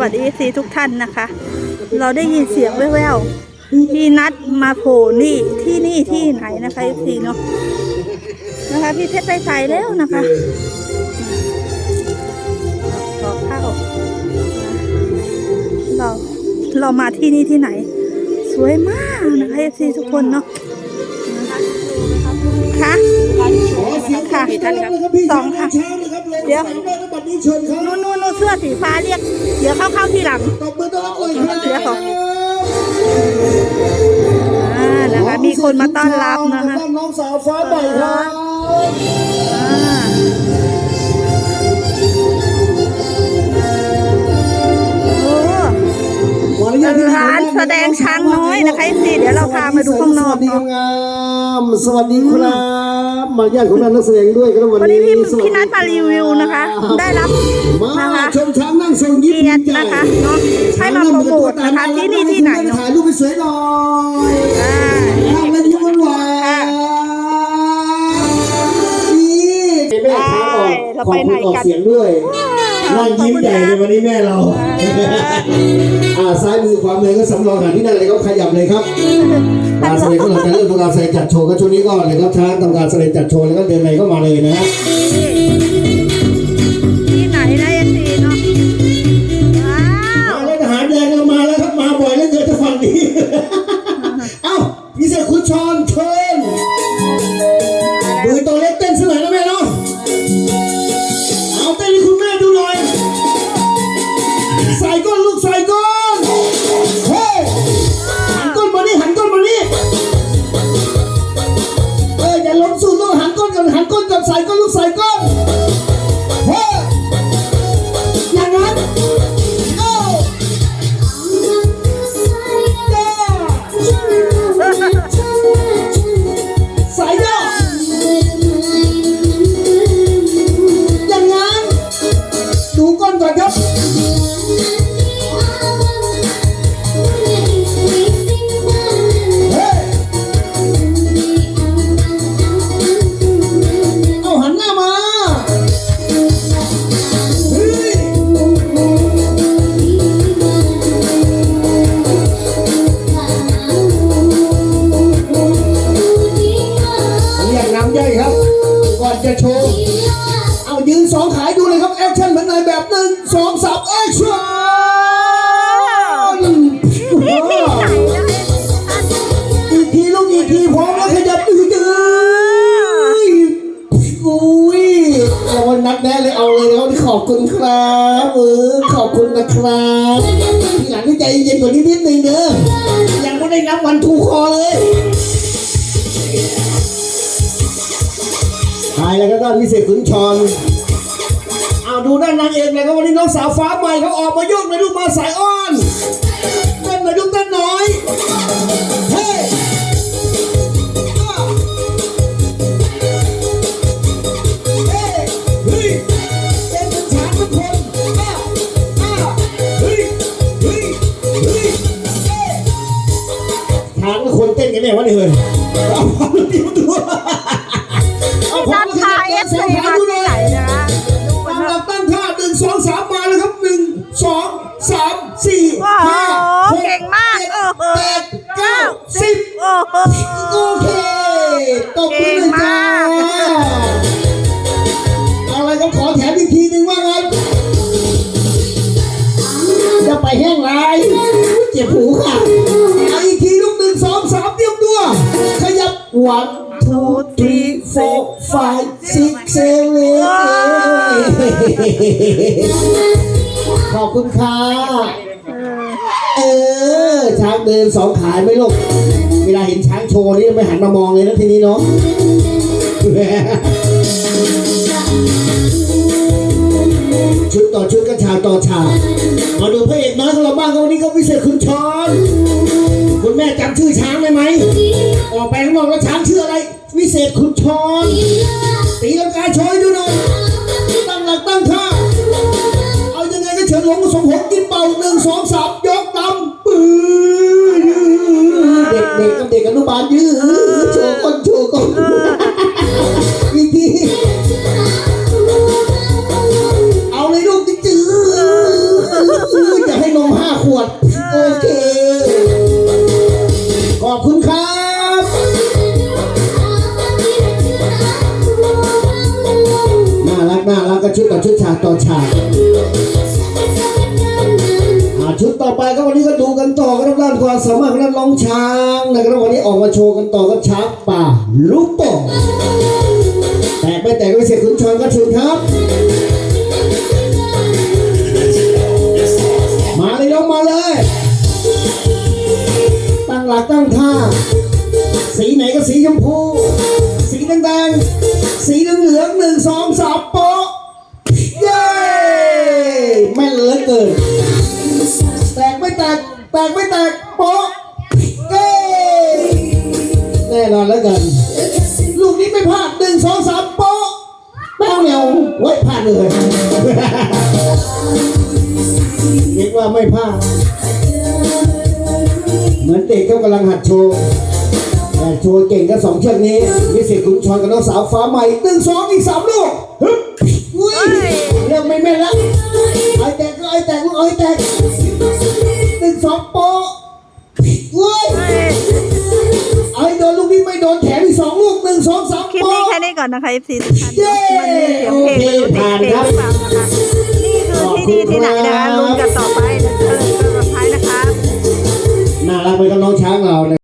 วัสดีซีทุกท่านนะคะ เราได้ยินเสียงแว่วๆพี่นัดมาโผล่นี่ที่นี่ที่ไหนนะคะซีเนาะนะคะพี่เพชรไปใส่แล้วนะคะขอเข้าเราเรามาที่นี่ที่ไหน สวยมากนะคะซีทุกคนเนาะค่ะค่ะสองค่ะ เดี๋ยวบัดนี้เชิญครับนู่นนู่นนู่นเสื้อสีฟ้าเรียก เดี๋ยวเข้าเข้าทีหลัง ตบมือต้อนรับเลยครับเดี๋ยวขอ อ่านะคะมีคนมาต้อนรับนะคะต้อนน้องสาวฟ้าใหม่ครับ อ่า ร้านแสดงช้างน้อยนะคะสิเดี๋ยวเราพามาดูข้างนอกสวัสดีเนาะงามสวัสดีครับมารยาทของนักแสดงด้วยครับวันวันนี้นี้พี่สวัสพี่นัดมารีวิวนะคะ ได้รับมานะคะชมช้างนั่งทรงยิ้มเกียรตินะคะเนาะให้มาโปรโมทนะคะที่นี่ที่ไหนเนาะถ่ายรูปไปสวยหน่อยอ่านั่งแล้วยิ้มหวานๆนี่แม่ช้างออกเราขอบไปไหนคุณออกกันเสียงด้วย นั่งยิ้มใหญ่เลยวันนี้แม่เราอ่าซ้ายมือขวามือก็สำรองหาที่นั่นเลยก็ขยับเลยครับการแสดงก็หลังจากเริ่มทำการแสดงจัดโชว์ก็ช่วงนี้ก็เลยครับช้างทำการแสดงจัดโชว์แล้วก็เดินในเข้ามาเลยนะฮะ เอายืนสองขายดูเลยครับแอคชั่นเหมือนในแบบหนึ่งสองสามแอคชั่นอีกทีลูกอีกทีพร้อมแล้วขยับดื้อดื้ออุ้ยเอานัดแน่เลยเอาเลยนะครับขอบคุณครับเออขอบคุณนะครับทีหลังใจเย็นกว่านี้นิดนึงเด้อยังไม่ได้นับวันทูคอเลย ทายแล้วก็ด้านพิเศษขุนชอนเอาดูด้านนางเอกเลยครับวันนี้น้องสาวฟ้าใหม่เขาออกมายกในลูกมาสายอ้อน one two three four five six seven ขอบคุณค่ะ เออ ช้างเดินสองขาไหม่ลูก เวลาเห็นช้างโชว์นี่ไม่หันมามองเลยนะทีนี้เนาะ ชุดต่อชุดก็ฉากต่อฉากมาดูพระเอกน้อยของเราบ้างครับวันนี้ก็พิเศษคุณชอนำชื่อช้างได้ไหม ออกไปข้างนอกแล้วช้างชื่ออะไร วิเศษขุนชอนตีลังกาโชยดูหน่อยตั้งหลักตั้งท่า เอายังไงก็เฉินหลงสมหงกินเป่าหนึ่งสองสามยกตำปืนเด็กเด็กกับเด็กอนุบาลยื้อ กน่ารักก็ชุดต่อชุดฉากต่อฉากอ่าชุดต่อไปก็วันนี้ก็ดูกันต่อกันด้านความสามารถของนักร้องช้างนะครับวันนี้ออกมาโชว์กันต่อกับช้างป่าลูกโป่งแตกไม่แตกไม่เสียคุณชอนก็ชุนครับ มาเลยน้องมาเลย ตั้งหลักตั้งท่า สีไหนก็สีชมพู อแตกไม่แตกแตกไม่แตกโป๊ะเย้แน่นอนแล้วกันลูกนี้ไม่พลาดหนึ่งสองสามโป๊ะแป้วเหนียวไว้พลาดเลยเรียกว่าไม่พลาดเหมือนเด็กเขากำลังหัดโชว์แต่โชว์เก่งก็สองเชือกนี้วิเศษขุนชอนกับน้องสาวฟ้าใหม่หนึ่งสองอีกสามลูก สองสามคลิปโป๊ะนี้แค่นี้ก่อนนะคะ FC ทุกท่านเย้มันมีเสียงเพลงมันติดเพลงหรือเปล่านะคะนี่คือที่นี่ที่ไหนนะคะลุ้นกันต่อไปนะเชิญกันสุดท้ายนะคะ น่ารักไปกับน้องช้างเรานะ